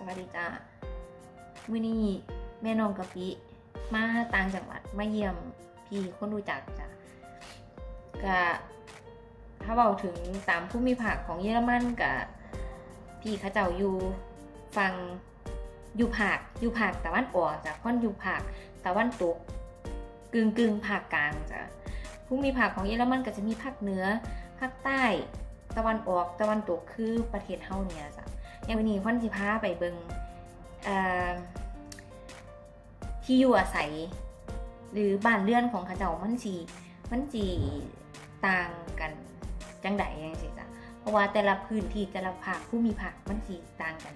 สวัสดีจ้ามื้อนี้แม่น้องกะปิมาต่างจังหวัดมาเยี่ยมพี่คนรู้จักจ้ะก็ถ้าเบาถึงตามผู้มีภาคของเยอรมันกับพี่ขาเจ้าอยู่ฟังอยู่ภาคอยู่ภาคตะวันออกจากค่อนอยู่ภาคตะวันตกกึ่งกึ่งภาคกลางจ้ะผู้มีภาคของเยอรมันก็จะมีภาคเหนือภาคใต้ตะวันออกตะวันตกคือประเทศเฮาเนี่ยจ้ะ อย่างวันนี้ค่นสิพาไปเบิงที่อยู่อาศัย หรือบ้านเรือนของเขาเจ้ามันสีมันสีต่างกันจังไดยังสิจ้ะเพราะว่าแต่ละพื้นที่แต่ละภาคผู้มีภาคมันสีต่างกัน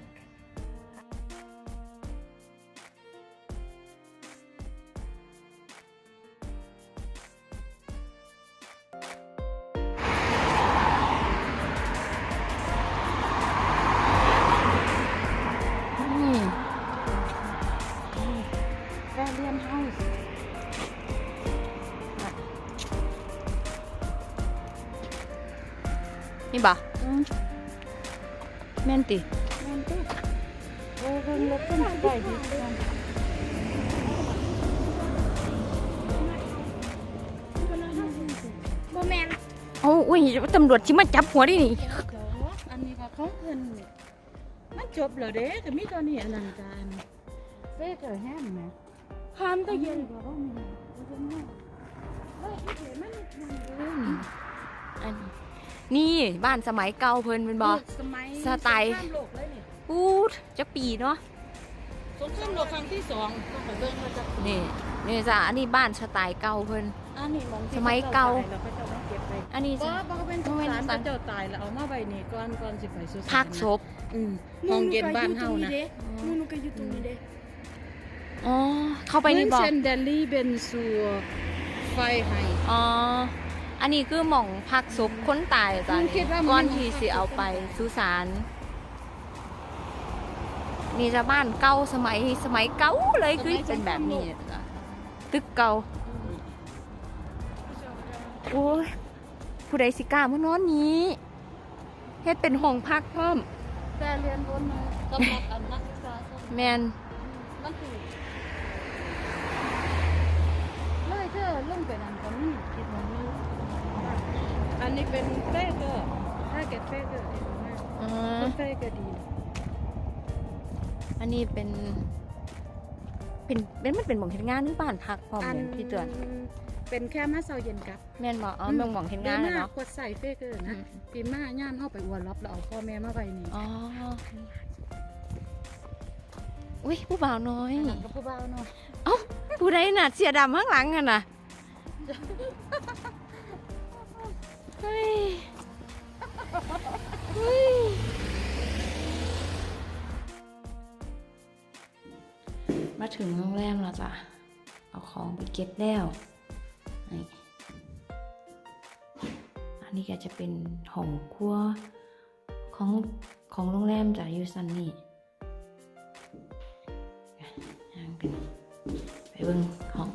แม่นติแม่นติเออเบิ่งรถขึ้นไปดีกันบ่แมนโอ้อุ้ยตำรวจชิมาจับหัวดินี่อันนี้ก็ของเพิ่นนี่มันจบแล้วเด้ก็มีตอนนี้อันนั้นกันเฟ้เจอแฮมแหมพามก็เย็นก็บ่มีบ่ต้องมาเฮ้ยอีเดมันมันอันนี่ บ้านสมัยเก่าเพิ่นเป็นบ่สมัยสไตล์ สงครามโลกเลยนี่ปูดจะปีเนาะ สงครามโลกครั้งที่สองต้องไปเบิ่งว่าจะนี่นี่จ้ะอันนี้บ้านสไตล์เก่าเพิ่น อันนี้มองที่สมัยเก่าแล้วก็จะมาเก็บไปอันนี้บ่จ้ะ บ่ก็เป็นบ่สแม่นถานสถานพระเจ้าตายแล้วเอามาไว้นี่ก่อนก่อนสิไปสุสานพักศพอืมห้องเย็นบ้านเฮานะมูนูก็อยู่ตรงนี้เด้อ๋อ เข้าไปนี่บอกเซนเดลี่เบนซัวไฟไฮอ๋อ อันนี้คือหม่องพักศพคนตายจ้ะอืมคิดว่ามันก่อนที่สิเอาไปสุสานนี่จะบ้านเก่าสมัยสมัยเก่าเลยคือเป็นแบบนี้จ้ะตึกเก่าโอ้ยผู้ใดสิกล้ามานอนนี้เฮ็ดเป็นห้องพักเพิ่มแต่เรียนบนมาสำหรับอันนักศึกษาสมัยแมนมันคือ นนี้เป็นเฟเกอร์ถ้าเก็บเฟเกอร์อ๋อเป็นเฟเกอร์ดี อันนี้เป็น เป็นเป็นมันเป็นหม่องเฮ็ดงานหรือบ้านพักพร้อมเนี่ยพี่เตือนเป็นแค่มาเซาเย็นกับแม่นบอกอ๋อเมืองหม่องเฮ็ดงานปีนะหเนาะ กดใส่เฟเกอร์อืนะมปีหน้าย่านเข้าไปอวนรับแล้วเอาพ่อแม่มาไว้นี่อ๋ออุ้ยผู้บ่าวน้อย อันนั้นก็ผู้บ่าวเนาะผู้ใดน่ะ เสียดำข้างหลังกันน่ะ เฮ้ยเฮ้ยมาถึงโรงแรมแล้วจ้ะ เอาของไปเก็บแล้วนี่อันนี้ก็จะเป็นห้องครัวของของโรงแรมจ้ะอยู่ซันนี่ย่างกันไปเบิ่งห้อง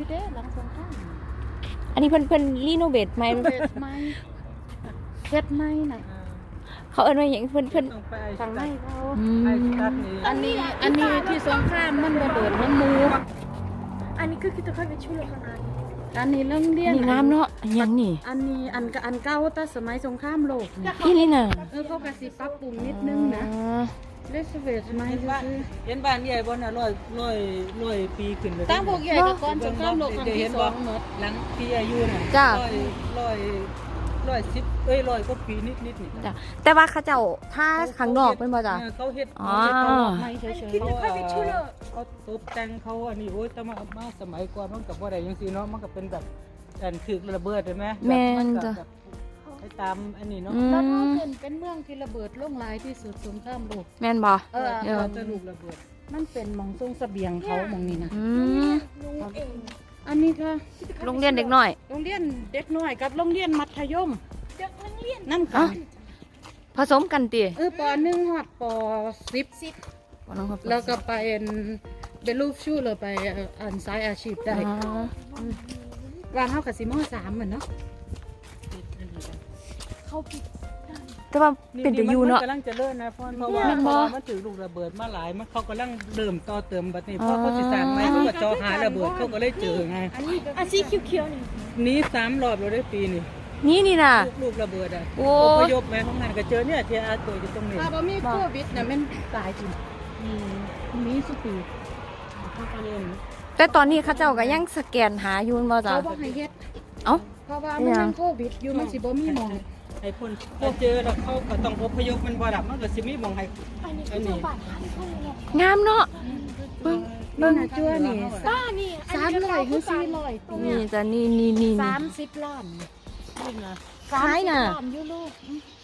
อยู่เด้หลังสงครามอันนี้เพิ่นเพิ่นรีโนเวทใหม่เฮ็ดไม้เฮ็ดไม้น่ะเขาเอิ้นว่าหยังเพิ่นเพิ่นทางไม้เขา อืมอันนี้อันนี้ที่สงครามมันบ่โดดน้ำหมูอันนี้คือคิดจะค่อยไปช่วยขนาดอันนี้เรื่องเรียนนี่งามเนาะอันหยังนี่อันนี้อันก็อันเก่าแต่สมัยสงครามโลกนี่อีนี่น่ะเออเขาก็สิปรับปรุงนิดนึงนะ อ๋อ เลสเวทไม้ซื่อเห็นบ้านใหญ่บ่น่ะร้อยร้อยร้อยปีขึ้นเลยๆตั้งพวกใหญ่กับก่อนสงครามโลกครั้งที่สองหมดหลังที่อายุน่ะจ้าร้อยร้อยร้อยสิบเอ้ยร้อยกว่าปีนิดนิดๆนี่จ้ะแต่ว่าเขาเจ้าถ้าข้างนอกเป็นบ่จ้ะเออเขาเฮ็ดอ๋อ เขาเฮ็ดเขาไม่เฉยคิดๆเขาว่าไปช่วยเหลือเขาตบแต่งเขาอันนี้โอ้ยแต่มามาสมัยก่อนมันกับว่าอะไรยังสีเนาะมันก็เป็นแบบอันคือระเบิดใช่ไหมแม่นแบบจ้ะ แบบไป ตามอันนี้เนาะอืแล้วมเป็นเป็นเมืองที่ระเบิดล่งหลายที่สุดสงครามโลก แม่นบ่เออ เออเขาจะลูกระเบิดมันเป็นหมองทรงเสบียงเขาหมองนี้นะอืมลุงเองอันนี้ค่ะโรงเรียนเด็กน้อย โรงเรียนเด็กน้อยกับโรงเรียนมัธยมเด็กนักเรียนน้ำกัอะ นผสมกันติเออปหนึ่งหอดปสิบบ่น้องครับแล้วก็ไปเป็นเป็นรูปชู้เลยไปอ่านสายอาชีพได้อ๋อวานเท่ากับสิมสามเหมือนเนาะ เขาผิด แต่ว่าเป็นแต่อยู่เนาะ มักำลังจะเลิ่นนะเพราะเพราะว่าแม่นบ่เพราะว่ามันถือลูกระเบิดมาหลายมันเขากำลังเริ่มต่อเติมบัดนี้เพราะอ๋อเขาสิสร้างใหม่เขาก็เจอหาระเบิดเขาก็เลยเจอไงอันนี้ก็อันสีเขียวๆนี่หนี้สามรอบเราได้ปีนี่นี่นี่น่ะ ลูกลูกระเบิดอะโอ้ อพยพแม่ของมันก็เจอเนี่ยเทียอาตัวอยู่ตรงนี้ถ้าบ่มีโควิดเนี่ยมันตายจริงอืมมีสุปีเขาก็เล่นแต่ตอนนี้เขาเจ้าก็ยังสแกนหาอยู่บ่จ้ะเขาบอกให้เฮ็ดเอ้า เพราะว่ามันยังโควิดอยู่มันสิบ่มีหมอง ไอ้คนถ้าเจอแล้วเขาก็ต้องอพยพมันบ่ดับมันก็สิมีหมองให้อันนี้คือจังหวัดพันธุ์เลยงามเนาะเบิ่งเบิ่งจั่วนี่ป้านี่สามร้อยหรือสี่ร้อยปีนี่จ้ะนี่นี่นี่สามสิบล้านนี่นะคล้ายน่ะสามยูโร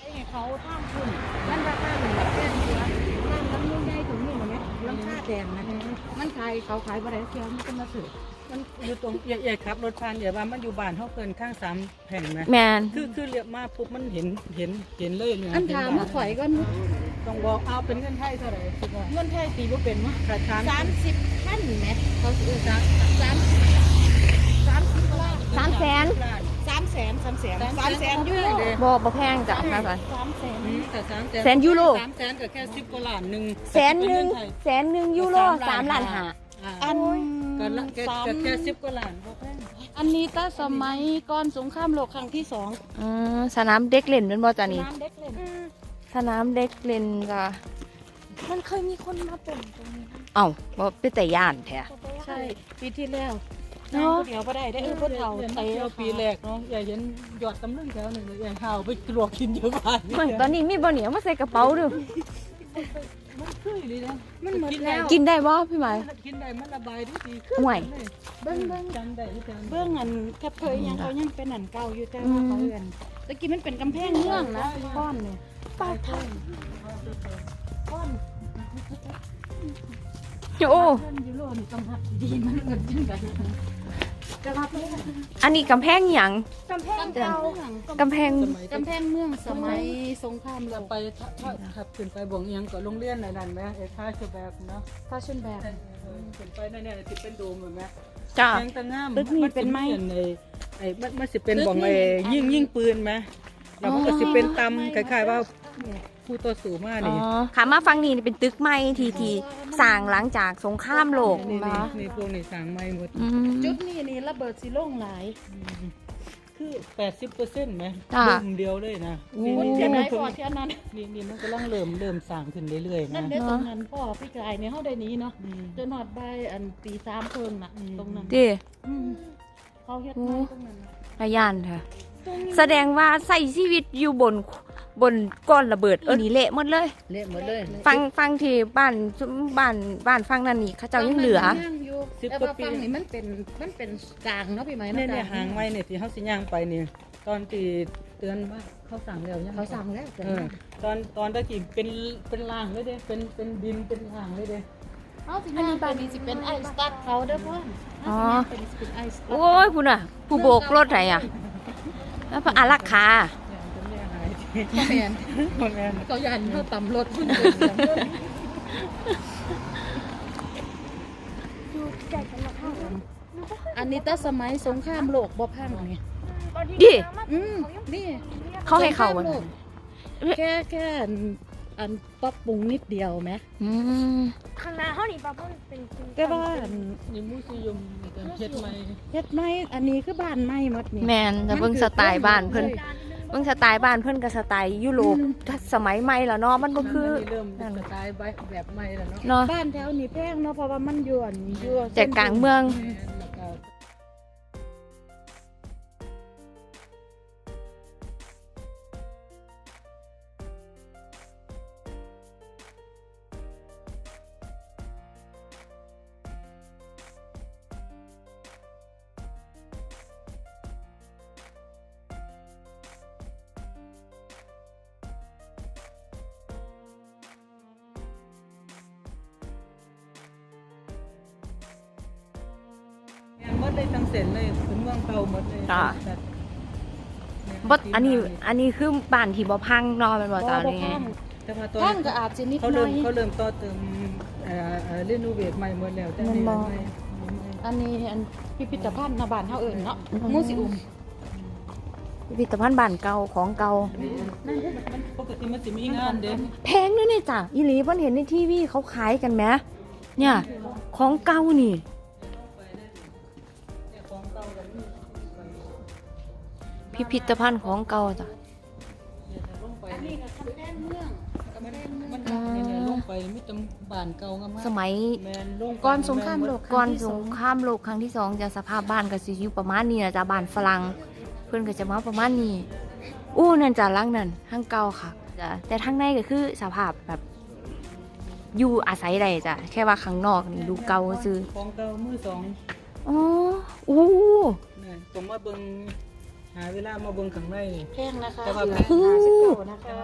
ไอ้เขาท่ามคุณมันราคาเหมือนแบบแค่เสือร้านน้ำนุ่งใหญ่ถึงนี่เหรอไหมราคาแดงนะมันขายเขาขายบ่ได้เที่ยวมันก็มาถือ มันอยู่ตรงใหญ่ๆครับ รถผ่านอย่าว่ามันอยู่บ้านเขาเกินข้างสามแผ่นนะแม่นคือคือเรียกมาปุ๊บมันเห็นเห็นเห็นเลยเนี่ยอันถามเห็มาข่อยก่อนต้องบอกเอาเป็นเงินไทยเท่าไหร่คิดว่าเงินไทยตีบ่เป็นวะขาดทานสามสิบพันแมทเขาซื้อสามสามสามสิบล้านสามแสนสามแสนสามแสนสามแสนยูโรบ่บ่แพงจ้ะค่ะจ้ะสามแสนอืมแต่สามแสนแสนยูโรสามแสนก็แค่สิบกว่าล้านหนึ่งแสนหนึ่งแต่เป็เงิไทยแสนหนึ่งยูโรสามล้านห้าอ่า อันก็ละแค่สามก็แค่สิบกว่าล้านบ่แพงอันนี้ตั้งสมัยก่อนสงครามโลกครั้งที่สองอืมสนามเด็กเล่นเป็นบ่จ้ะนี่ น้ำเด็กเล่นสนามเด็กเล่นก็มันเคยมีคนมาป่นตรงนี้นะเอ้าบ่เป็นแต่ย่านแท้ ใช่ปีที่แล้วเนาะเดี๋ยวก็ได้ได้เออพ่อเฒ่าเรียนเตะเที่ยวปีแรกเนาะอย่าเห็นหยอดตำลึงแถวหนึ่งเลยอย่าห่าวไปลวกกินเยอะบ้านเฮ้ยตอนนี้มีบ่เหนียวมาใส่กระเป๋าดู มันคือเลยนะมันหมดแล้วกินได้บ่พี่หมายกินได้มันระบายได้ดีห่วยเบิ้งเบิ้งจำได้ที่จำเบื้องอันแคบเคยยังเขายังเป็นอันเก่าอยู่แต่ว่าเขาเอื่อนตะกี้มันเป็นกำแพงเมืองนะก้อนเนี่ยป้าทก้อนโอ้เพิ่นยูโรนี่กำหักดีมันเงินจังกันกำหักเมื องอันนี้กำแพงหยังำกำแพงเก่ากำแพงสมัยกำแพงเมืองสมัยสงครามโลจะกไปถ้าถ้าขับขึ้นไปบ่งเอียงก็โรงเรียนไหนนั่นไหมไอ้ท่าชแบบเนาะฟาชั่นแบบขึ้นไปนั่นเนี่ยจะเป็นโดมเห็นไหมจ้ายังตะง่ามตึกนี่เป็นไม้ไอ้ไอ้มันมันสิเป็นตึกบ่องนี่ไอ้ยิงยิงปืนไหมแล้วมันก็สิเป็นตำคล้ายๆว่า ผู้ต่อสู้มาอ๋อนี่ขามาฟังนี่เป็นตึกใหม่ทีทีสร้างหลังจากสงครามโลกนี่มานี่นี่พวกนี่สร้างใหม่หมดอืม จุดนี้นี่ระเบิดสิโล่งหลาย คือ80%ไหมจ้ะบุ่มเดียวเลยนะโอ้ นี่คนนี่จะนี่ได้มันพอเท่านั้น นี่นี่มันกำลังเริ่มเริ่มสร้างขึ้นเรื่อยๆนั่นะนเด้อตรงนั้นพ่อพี่กายเนี่ยเขาได้หนี้เนาะอืม จนหอดใบายอันตีสามเพิ่งน่ะอืม ตรงนั้นดิอืมเขาเฮ็ดไม้ตรงนั้นน่ะระยานเถอะแสดงว่าใส่ชีวิตอยู่บน บนก้อนระเบิดเออนี่เละหมดเลย เละหมดเลยฟังฟังที่บ้านบ้านบ้านฟังนั่นนี่เขาเจ้ายังเหลือฟังมันยังอยู่สิบแต่กว่าว่าปีฟังนี่มันเป็นมันเป็นกลางเนาะพี่ไหมเนี่ยเนาะเนี่ยกลหางไม้เนี่ยที่เขาสิย่างไปเนี่ยตอนที่เตือนว่าเขาสั่งแล้วยังเขาสั่งแล้วแต่เออตอนตอนตะกี้เป็นเป็นล่างเลยเด้เป็นเป็นดินเป็นล่างเลยเด้เอาสิอันนี้บานนี้สิเป็นไอสตาร์ทเขาเด้อพ่ออ๋อเป็นสิเป็นไอสตาร์ทโอ้ยคุณอะ ผู้โบกรถไหนอะแล้วพระอารักขา พ่อแมนพ่อแม่นเขายันเขาต่ำรถขึ้นดูใจกันละค่ะอันนี้ตั้งสมัยสงครามโลกบ่พังนี่ตอนที่ดิน้ำมันอืมนี่เขาให้เข้าสงควัรานมโลกแค่แค่อันอันปรับปรุงนิดเดียวไหมอืมข้างหน้าเขานี่ป้าเพิ่งเป็นจริงแต่ว่าอันนี่มุสยมแต่เฮ็ดใหม่เฮ็ดไม้อันนี้คือบ้านไม้หมดนี่แมนจะเบิ่งสไตล์บ้านเพิ่น เบิ่งสไตล์บ้านเพิ่นกับสไตล์ยุโรปถ้าสมัยใหม่แล้วเนาะมันบ่คือเริ่มสไตล์แบบใหม่แล้วเนาะเนาะบ้านแถวนี้แพงเนาะเพราะว่ามันอยู่อันอยู่ใจกลางเมือง เลยทั้งเส้นเลยเป็นเมืองเก่าหมดเลยจ้ะ แบบบ่อันนี้อันนี้คือบ้านที่บ่พังเนาะแม่นบ่จ้าบ่นี่ไงพังแต่ว่าตอนพังก็อาจจะนิดเขาหน่เริ่อมย เขาเริ่มต่อเติมเอ่อเอ่อรีโนเวทใหม่หมดแล้วแต่มันนี่บ่ใหม่อันนี้อันพิพิธภัณฑ์นาบ้านเฮาเอิ้นเนาะมูสิอุมพิพิธภัณฑ์บ้านเก่าของเก่านั่นมันปกติมันสิมีงานเด้แพงด้วยเนี่ยจ้ะอีหลีเพิ่นเห็นในทีวีเขาขายกันไหมเนี่ย ของเก่านี่ พิพิธภัณฑ์ของเก่าจ้ะอันนี้ก็คำแน่นเมืองคำแน่นเมืองมันเนี่ยลงไปมีแตำบ้านเก่างามๆสมัยแม่นลงไปก่อนสงครามโลกก่อนสงครามโลกครั้งที่สองจะสภาพบ้านก็สิอยู่ประมาณนี้นะจ้ะบ้านฝรั่งเพื่อนก็จะมาประมาณนี้อู้นั่นจ้ะหลังนั่นทั้งเก่าค่ะจ้ะแต่ทั้งในก็คือสภาพแบบอยู่อาศัยได้จ้ะแค่ว่าข้างนอกนี่ดูเก่าซื่อของเก่ามือสองอ๋ออู้เนี่ยต้องมาเบิ่ง หาเวลามาเบิ่งข้างในนี่ แพงนะคะแต่ว่าเหลือ59นะคะ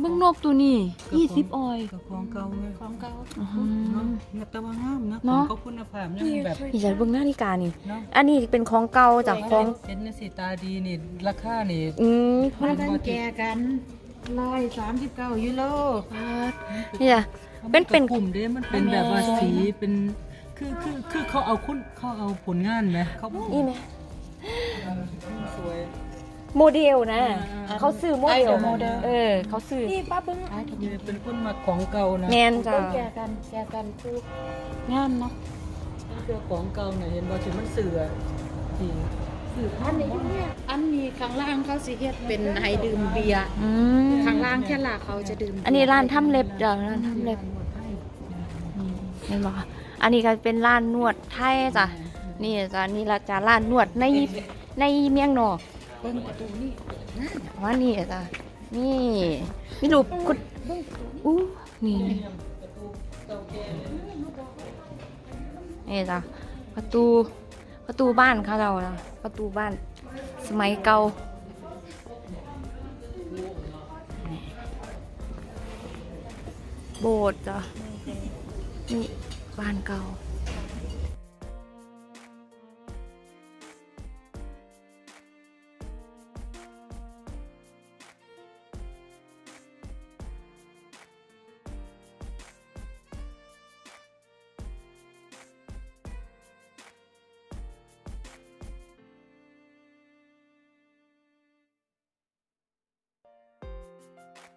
เบิ่งนกตัวนี้ยี่สิบออย กับของเก่าไงของเก่าอื้อหืเนาะอเนี่ยแต่ว่างามนะเนาะของเขาคุณภาพยังแบบนี่จะเบิ่งนาฬิกานี่ เนาะอันนี้เป็นของเก่าจากของเห็นในสีตาดีนี่ราคานี่อืมมันกันแก่กัน139ยูโรนี่จ้ะเป็นเป็น กลุ่มเด้มันเป็นแบบว่าสีเป็น คือคือคือเขาเอาคุณเขาเอาผลงานไหมเขานี่ไหม สวย โมเดลนะ อ่าเขาซื้อโมเดลโมเดลเออ เขาซื้อนี่ป้าเบิ้งไอ้ทุกนี่เป็นคนมาของเก่านะแมนจ้ะแก่กันแก่กันคืองามเนาะเสื้อของเก่าเนี่ยเห็นว่าถึงมันเสือจริงสื่ออันนี้เนี่ยอันนี้ข้างล่างเขาสิเฮ็ดเป็นให้ดื่มเบียร์อืมข้างล่างแค่ลาเขาจะดื่มเบียอันนี้ร้านทำเล็บจ้ะร้านทำเล็บเห็นบ่คะอันนี้ก็เป็นร้านนวดไทยจ้ะนี่จ้ะนี่ละจ้ะร้านนวดใน ในเมียงนอกเบิ่งประตูนี่ว่านี่จ้ะนี่มีรูปกุดอู้นี่นี่จ้ะประตูประตูบ้านเขาเรานะประตูบ้าน สมัยเก่าโบสถ์จ้ะนี่บ้านเก่า Bye.